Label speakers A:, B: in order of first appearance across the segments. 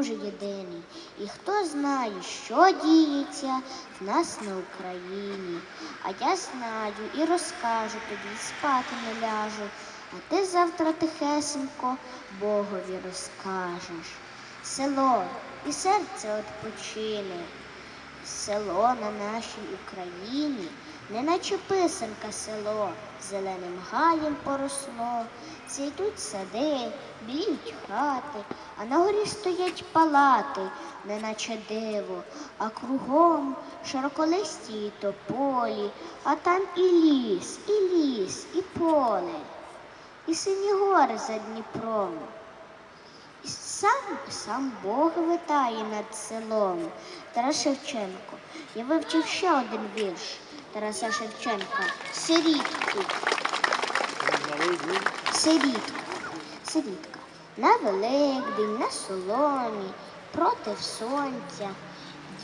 A: дуже єдиний. І хто знає, що діється в нас на Україні. А я знаю і розкажу тобі, спати не ляжу. А ти завтра тихесенько Богові розкажеш. Село і серце відпочине. Село на нашій Україні, неначе писанка село, зеленим гаєм поросло, цвітуть сади, біліють хати, а на горі стоять палати, неначе диво, а кругом широколисті тополі, а там і ліс, і ліс, і поле, і сині гори за Дніпром. Сам, сам Бог витає над селом. Тарас Шевченко. Я вивчив ще один вірш Тараса Шевченка. Сирітку. Сирітку. Сирітка. На Великдень, на соломі, проти сонця.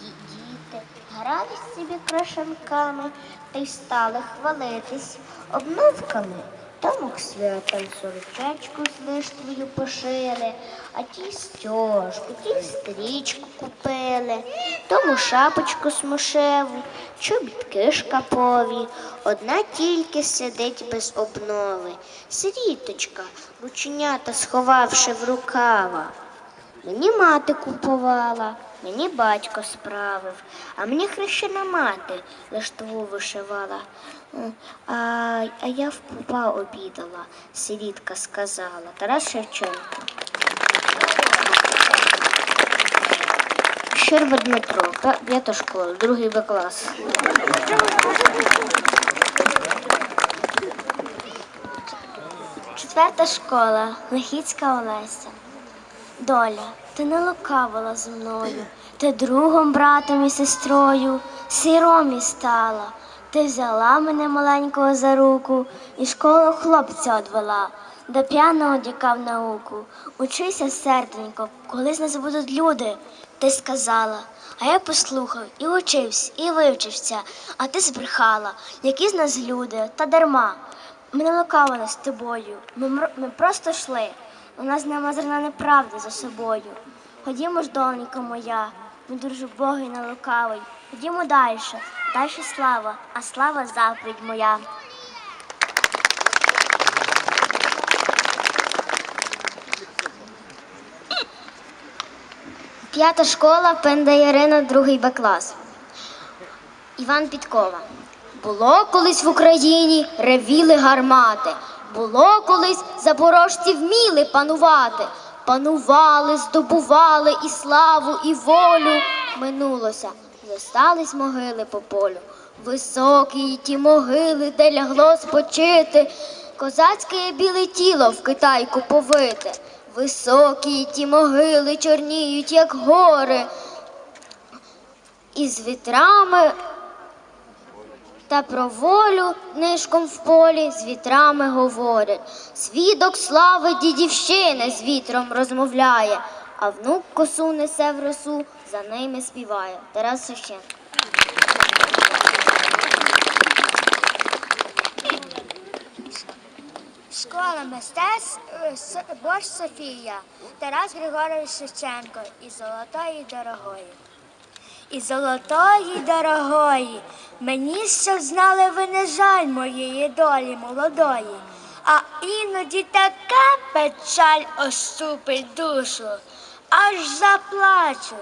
A: Діти грались собі крашанками та й стали хвалитись обновками. Тому к святам сорочечку з лиштвою пошили, а ті стяжку, ті стрічку купили, тому шапочку смушеву, чобітки шкапові, одна тільки сидить без обнови. Сиріточка, рученята сховавши в рукава. Мені мати купувала, мені батько справив, а мені хрещена мати лиштву вишивала. Е, А, а я в пупа обідала, сирітка сказала. Тарас Шевченко. Щерба Дмитро, п'ята школа, другий Б клас.
B: Четверта школа, Лихіцька Олеся. Доля, ти не лукавила зі мною, ти другом, братом і сестрою, сиром і стала. Ти взяла мене маленького за руку і школу хлопця одвела, до п'яно одякав науку. Учися, серденько, коли з нас будуть люди, ти сказала. А я послухав і учився, і вивчився, а ти збрехала, які з нас люди, та дарма. Ми не лукавили з тобою. Ми, ми просто йшли. У нас нема зерна неправди за собою. Ходімо ж, донька моя, ми дуже Богий не лукавий. Ходімо далі, далі слава, а слава заповідь моя.
A: П'ята школа Пенда Ярина, другий Б клас. Іван Підкова. Було колись в Україні ревіли гармати. Було колись запорожці вміли панувати. Панували, здобували і славу, і волю. Минулося, зостались могили по полю. Високі ті могили, де лягло спочити. Козацьке біле тіло в Китайку повите. Високі ті могили чорніють, як гори. І з вітрами та про волю нишком в полі з вітрами говорять. Свідок слави дідівщини з вітром розмовляє, а внук косу несе в росу, за ними співає. Тарас Шевченко.
B: Школа мистецтв е, Борщ Софія, Тарас Григорович Шевченко із золотої дорогої. І золотої дорогої, мені щоб знали ви не жаль моєї долі молодої, а іноді така печаль оступить душу, аж заплачу,